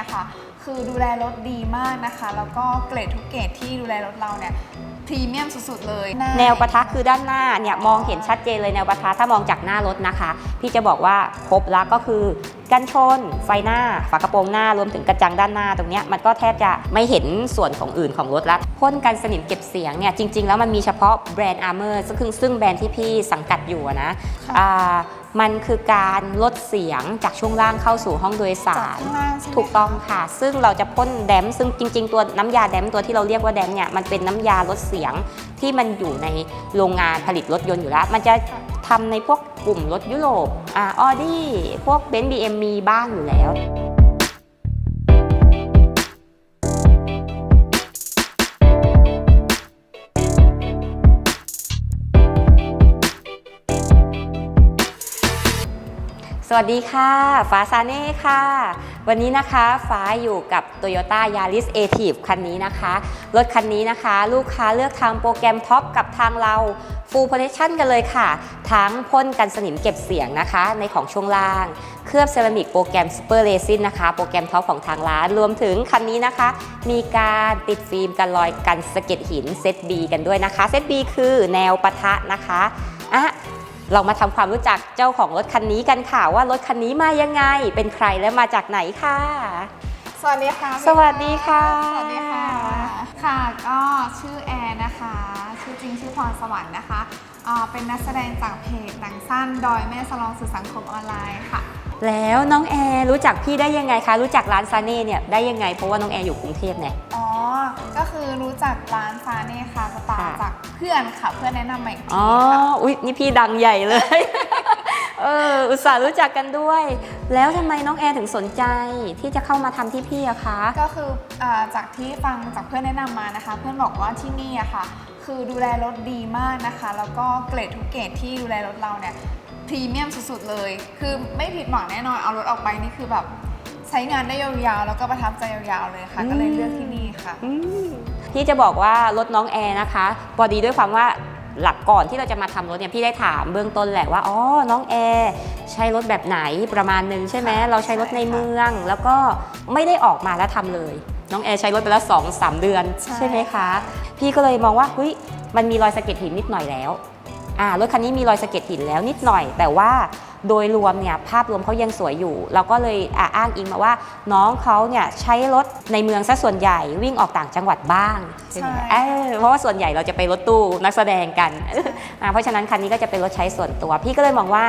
อะค่ะ คือดูแลรถดีมากนะคะ แล้วก็เกรดทุกเกรดที่ดูแลรถเราเนี่ย พรีเมียมสุดๆเลยแนวปะทะคือด้านหน้าเนี่ยมองเห็นชัดเจนเลยแนวปะทะถ้ามองจากหน้ารถนะคะ พี่จะบอกว่าครบแล้วก็คือกันชน ไฟหน้า ฝากระโปรงหน้ารวมถึงกระจังด้านหน้าตรงเนี้ยมันก็แทบจะไม่เห็นส่วนของอื่นของรถแล้วพ่นกันสนิมเก็บเสียงเนี่ยจริง ๆ แล้วมันมีเฉพาะแบรนด์อาร์เมอร์ซึ่งซึ่งแบรนด์ที่พี่สังกัดอยู่อะนะค่ะอ่ามันคือการลดเสียงจากช่วงล่างเข้าสู่ห้องโดยสาจากรข้างล่างใช่ไหมถูกต้องค่ะ ซึ่งเราจะพ่นแดมป์ซึ่งจริง ๆ ตัวน้ำยาแดมป์ตัวที่เราเรียกว่าแดมป์เนี่ยมันเป็นน้ำยาลดเสียงที่มันอยู่ในโรงงานผลิตรถยนต์อยู่แล้ว มันจะทำในพวกกลุ่มรถยุโรปอ่าออดี้พวกเบนซ์บีเอ็มมีบ้างอยู่แล้วสวัสดีค่ะ ฟ้าซาเน่ค่ะ วันนี้นะคะฟ้าอยู่กับ Toyota Yaris a t i v คันนี้นะคะ รถคันนี้นะคะ ลูกค้าเลือกทางโปรแกรมท็อปกับทางเรา Full Protection กันเลยค่ะ ทั้งพ่นกันสนิมเก็บเสียงนะคะ ในของช่วงล่าง เคลือบเซรามิกโปรแกรม Super Resin นะคะ โปรแกรมท็อปของทางร้าน รวมถึงคันนี้นะคะ มีการติดฟิล์มกันรอยกันสะเก็ดหินเซต B กันด้วยนะคะเซต B คือแนวปะทะนะคะอะ เรามาทำความรู้จักเจ้าของรถคันนี้กันค่ะ ว่ารถคันนี้มายังไง เป็นใครและมาจากไหนค่ะ สวัสดีค่ะสวัสดีค่ะ สวัสดีค่ะ ค่ะก็ชื่อแอร์นะคะ ชื่อจริงชื่อพรสวรรค์นะคะอ่าเป็นนักแสดงจากเพจหนังสั้นดอยแม่สลองสื่อสังคมออนไลน์ค่ะ แล้วน้องแอร์รู้จักพี่ได้ยังไงคะ รู้จักร้านซาเน่เนี่ยได้ยังไง เพราะว่าน้องแอร์อยู่กรุงเทพเนี่ยอ๋อ ก็คือรู้จักร้านซาเน่ค่ะสตาร์ค่ะจากเพื่อนค่ะเพื่อนแนะนำมาอีกอ๋ทีอค่ะอุ๊ยนี่พี่ดังใหญ่เลย เอออุตส่าห์รู้จักกันด้วย แล้วทำไมน้องแอร์ถึงสนใจที่จะเข้ามาทำที่พี่อะคะ ก็คืออาจากที่ฟังจากเพื่อนแนะนำมานะคะ เพื่อนบอกว่าที่นี่อะค่ะ คือดูแลรถดีมากนะคะ แล้วก็เกรดทุกเกรดที่ดูแลรถเราเนี่ยพรีเมียมสุดๆเลย คือไม่ผิดหวังแน่นอนเอารถออกไปนี่คือแบบ ใช้งานได้ยาวๆ แล้วก็ประทับใจยาวๆเลยค่ะ ก็เลยเลือกที่นี่ค่ะ อืมพี่จะบอกว่ารถน้องแอร์นะคะพอดีด้วยความว่าหลักก่อนที่เราจะมาทำรถเนี่ยพี่ได้ถามเบื้องต้นแหละว่าอ๋อน้องแอร์ใช้รถแบบไหนประมาณหนึ่งใช่ไหมค่ะเราใช้รถในเมือง แล้วก็ไม่ได้ออกมาแล้วทำเลย น้องแอร์ใช้รถไปแล้วสองสามเดือนใช่ ไหมคะ พี่ก็เลยมองว่าเฮ้ยมันมีรอยสะเก็ดหินนิดหน่อยแล้วอ่ารถคันนี้มีรอยสะเก็ดหินแล้วนิดหน่อย แต่ว่า โดยรวมเนี่ยภาพรวมเขายังสวยอยู่ เราก็เลยอะอ้างอิงมาว่า น้องเขาเนี่ยใช้รถในเมืองซะส่วนใหญ่วิ่งออกต่างจังหวัดบ้างใช่ไหมใช่เออเพราะว่าส่วนใหญ่เราจะไปรถตู้นักแสดงกันอะเพราะฉะนั้นคันนี้ก็จะเป็นรถใช้ส่วนตัว พี่ก็เลยมองว่า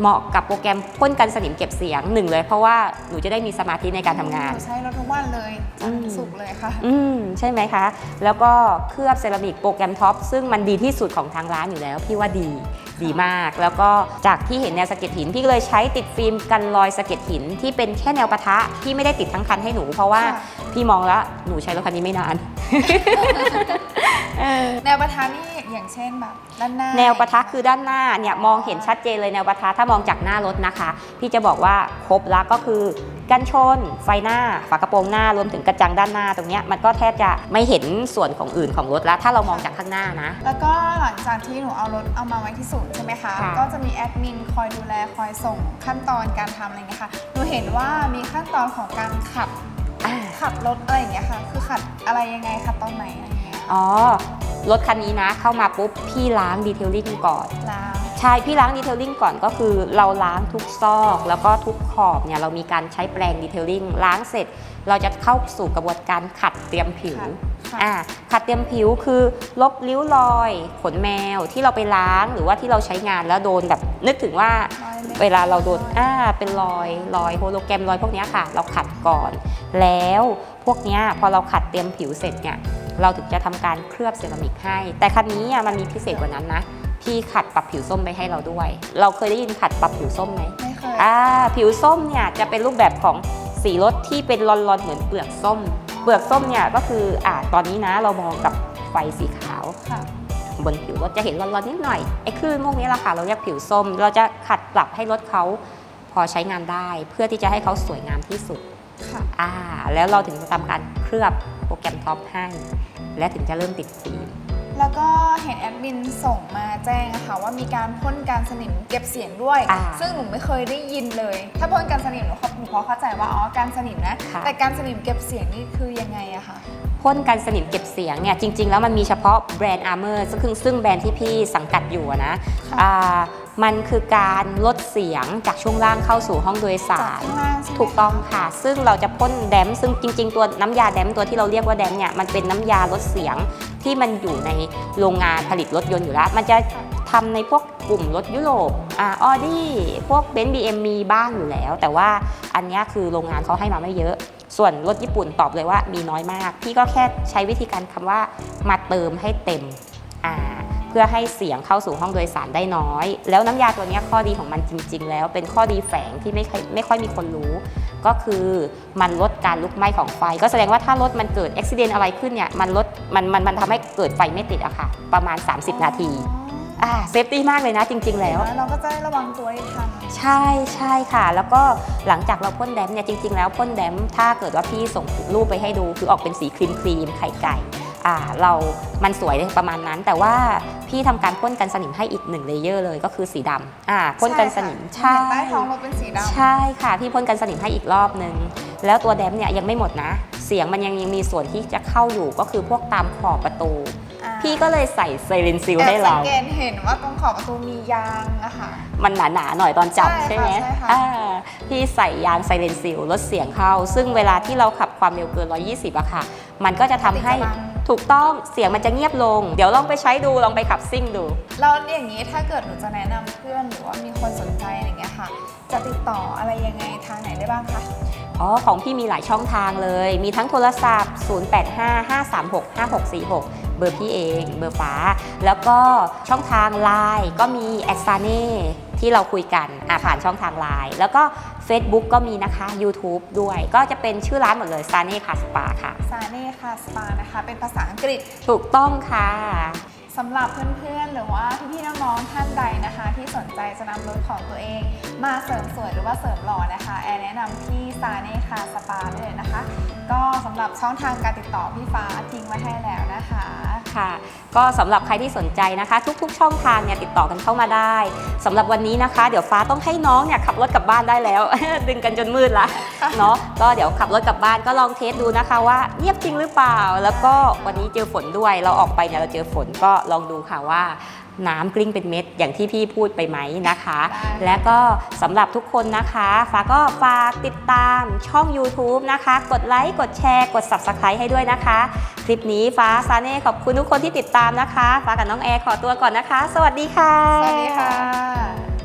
เหมาะกับโปรแกรมพ่นกันสนิมเก็บเสียงหนึ่งเลย เพราะว่าหนูจะได้มีสมาธิในการทำงานหใช้รถทุกวันเลยจันทร์ถึงศุกร์เลยค่ะ อืมใช่ไหมคะ แล้วก็เคลือบเซรามิกโปรแกรมท็อปซึ่งมันดีที่สุดของทางร้านอยู่แล้ว พี่ว่าดี ดีมาก แล้วก็จากที่เห็นแนวสะเก็ดหินพี่ก็เลยใช้ติดฟิล์มกันรอยสะเก็ดหินที่เป็นแค่แนวปะทะพี่ไม่ได้ติดทั้งคันให้หนู เพราะว่าค่ะพี่มองแล้วหนูใช้รถคันนี้ไม่นานเออแนวประธานนี่อย่างเช่นแบบด้านหน้า แนวปะทะคือด้านหน้าเนี่ยมองเห็นชัดเจนเลยแนวปะทะถ้ามองจากหน้ารถนะคะ พี่จะบอกว่าครบแล้วก็คือ กันชน ไฟหน้า ฝากระโปรงหน้ารวมถึงกระจังด้านหน้าตรงเนี้ยมันก็แทบจะไม่เห็นส่วนของอื่นของรถแล้ว ถ้าเรามองจากข้างหน้านะ แล้วก็หลังจากที่หนูเอารถเอามาไว้ที่ศูนย์ใช่ไหมคะค่ะก็จะมีแอดมินคอยดูแลคอยส่งขั้นตอนการทำอะไรเงี้ยค่ะหนูเห็นว่ามีขั้นตอนของการขับอ่าขับรถอะไรอย่างเงี้ยค่ะ คือขัดอะไรยังไงขัดตอนไหนอะไรเงี้ยอ๋อรถคันนี้นะเข้ามาปุ๊บพี่ล้างดีเทลลิ่งก่อนแล้ว ใช่พี่ล้างดีเทลลิ่งก่อนก็คือเราล้างทุกซอก แล้วก็ทุกขอบเนี่ยเรามีการใช้แปรงดีเทลลิ่งล้างเสร็จ เราจะเข้าสู่กระบวนการขัดเตรียมผิวค่ะอ่าขัดเตรียมผิวคือลบริ้วรอยขนแมวที่เราไปล้างหรือว่าที่เราใช้งานแล้วโดนแบบนึกถึงว่ารอยล็บเวลาเราโดนอ่าเป็นรอยรอยโฮโลแกรมรอยพวกเนี้ยค่ะ เราขัดก่อน แล้วพวกเนี้ยพอเราขัดเตรียมผิวเสร็จเนี่ยเราถึงจะทำการเคลือบเซรามิกให้ แต่คันนี้อะมันมีพิเศษกว่านั้นนะ พี่ขัดปรับผิวส้มไปให้เราด้วย เราเคยได้ยินขัดปรับผิวส้มไหมไม่เคยอ่าผิวส้มเนี่ยจะเป็นรูปแบบของสีรถที่เป็นรอนๆเหมือนเปลือกส้ม เปลือกส้มเนี่ยก็คืออ่าตอนนี้นะเรามองกับไฟสีขาว ค่ะ บนผิวรถจะเห็นร้อนๆนิดหน่อยไอ้คลื่นพวกนี้แหละค่ะเราเรียกผิวส้ม เราจะขัดปรับให้รถเขาพอใช้งานได้ เพื่อที่จะให้เขาสวยงามที่สุดค่ะ อ่า แล้วเราถึงจะทำการเคลือบโปรแกรมท็อปให้ และถึงจะเริ่มติดฟิล์มแล้วก็ เห็นแอดมินส่งมาแจ้งอะค่ะว่ามีการพ่นการสนิมเก็บเสียงด้วย อ่าซึ่งหนูไม่เคยได้ยินเลย ถ้าพ่นการสนิมหนูเข้าหนูพอเข้าใจว่าอ๋อการสนิมนะ ค่ะ แต่การสนิมเก็บเสียงนี่คือยังไงอะคะพ่นกันสนิมเก็บเสียงเนี่ยจริง ๆ แล้วมันมีเฉพาะแบรนด์ Armor ซึ่งคือซึ่งแบรนด์ที่พี่สังกัดอยู่อะนะค่ะอ่ามันคือการลดเสียงจากช่วงล่างเข้าสู่ห้องโดยสาจากร ข้างล่างใช่ไหม ถูกต้องค่ะ ซึ่งเราจะพ่นแดมซึ่งจริง ๆ ตัวน้ำยาแดมตัวที่เราเรียกว่าแดมเนี่ย มันเป็นน้ำยาลดเสียง ที่มันอยู่ในโรงงานผลิตรถยนต์อยู่แล้ว มันจะทำในพวกกลุ่มรถยุโรปอ่าออดี้พวกเบนซ์บีเอ็มมีบ้างอยู่แล้ว แต่ว่าอันนี้คือโรงงานเขาให้มาไม่เยอะ ส่วนรถญี่ปุ่นตอบเลยว่ามีน้อยมาก พี่ก็แค่ใช้วิธีการคำว่ามาเติมให้เต็มอ่าเพื่อให้เสียงเข้าสู่ห้องโดยสารได้น้อย แล้วน้ำยาตัวนี้ข้อดีของมันจริง ๆ แล้วเป็นข้อดีแฝงที่ไม่ค่อยไม่ค่อยมีคนรู้ ก็คือมันลดการลุกไหม้ของไฟ ก็แสดงว่าถ้ารถมันเกิดอุบิเหตุอะไรขึ้นเนี่ยมันลดมันมันมันทำให้เกิดไฟไม่ติดอะค่ะ ประมาณ 30 นาทีอ่าเซฟตี้มากเลยนะจริง ๆ แล้ว เราก็จะได้ระวังตัวได้ทันใช่ใช่ค่ะ แล้วก็หลังจากเราพ่นแดมเนี่ยจริง ๆ แล้วพ่นแดมถ้าเกิดว่าพี่ส่งรูปไปให้ดูคือออกเป็นสีครีมครีมๆไข่ไก่อ่า เรา มันสวยประมาณนั้น แต่ว่าพี่ทำการพ่นกันสนิมให้อีกหนึ่งเลเยอร์เลยก็คือสีดำอ่าพ่นกันสนิมใช่ค่ะใต้ท้องเราเป็นสีดำใช่ค่ะพี่พ่นกันสนิมให้อีกรอบนึง แล้วตัวแดมเนี่ยยังไม่หมดนะ เสียงมันยังยังมีส่วนที่จะเข้าอยู่ก็คือพวกตามขอบประตูอ่าพี่ก็เลยใส่ไซเรนซิลแอบให้สัเรางเกตเห็นว่าตรงขอบประตูมียางอะค่ะมันหนาๆหน่อยตอนจับใช่ใช่ไหมค่ะใช่ค่ะอ่าพี่ใส่ยางไซเรนซิลลดเสียงเข้า ซึ่งเวลาที่เราขับความเร็วเกิน 120อะค่ะ มันก็จะทำให้ติดกำลัง ถูกต้องเสียงมันจะเงียบลง เดี๋ยวลองไปใช้ดูลองไปขับซิ่งดู แล้วอย่างนี้ถ้าเกิดหนูจะแนะนำเพื่อนหรือว่ามีคนสนใจอะไรเงี้ยค่ะ จะติดต่ออะไรยังไงทางไหนได้บ้างคะอ๋อ ของพี่มีหลายช่องทางเลย มีทั้งโทรศัพท์ 0855365646 เบอร์พี่เอง เบอร์ฟ้า แล้วก็ช่องทาง Line ก็มีแอดซาเน่ที่เราคุยกันอะผ่านช่องทาง Line แล้วก็ Facebook ก็มีนะคะ YouTube ด้วย ก็จะเป็นชื่อร้านหมดเลยซาเน่คาสปาค่ะซาเน่คาสปานะคะ เป็นภาษาอังกฤษถูกต้องค่ะ สำหรับเพื่อนๆ หรือว่าพี่ๆน้องๆท่านใดนะคะ ที่สนใจจะนำรถของตัวเอง มาเสริมสวยหรือว่าเสริมหล่อนะคะ แอร์แนะนำที่ซาเน่คาสปาได้เลยนะคะ ก็สำหรับช่องทางการติดต่อพี่ฟ้าทิ้งไว้ให้แล้วนะคะ ค่ะ ก็สำหรับใครที่สนใจนะคะ ทุกๆ ช่องทางเนี่ยติดต่อกันเข้ามาได้สำหรับวันนี้นะคะ เดี๋ยวฟ้าต้องให้น้องเนี่ยขับรถกลับบ้านได้แล้ว ดึงกันจนมืดละค่ะเนาะก็เดี๋ยวขับรถกลับบ้านก็ลองเทสดูนะคะว่าเงียบจริงหรือเปล่า แล้วก็วันนี้เจอฝนด้วยเราออกไปเนี่ยเราเจอฝนก็ลองดูค่ะว่า น้ำกลิ้งเป็นเม็ดอย่างที่พี่พูดไปไหมนะคะได้และก็สำหรับทุกคนนะคะฟ้าก็ฝากติดตามช่อง YouTube นะคะ กดไลค์กดแชร์กด Subscribe ให้ด้วยนะคะ คลิปนี้ฟ้าซาเน่ขอบคุณทุกคนที่ติดตามนะคะฟ้ากับน้องแอร์ขอตัวก่อนนะคะ สวัสดีค่ะ สวัสดีค่ะ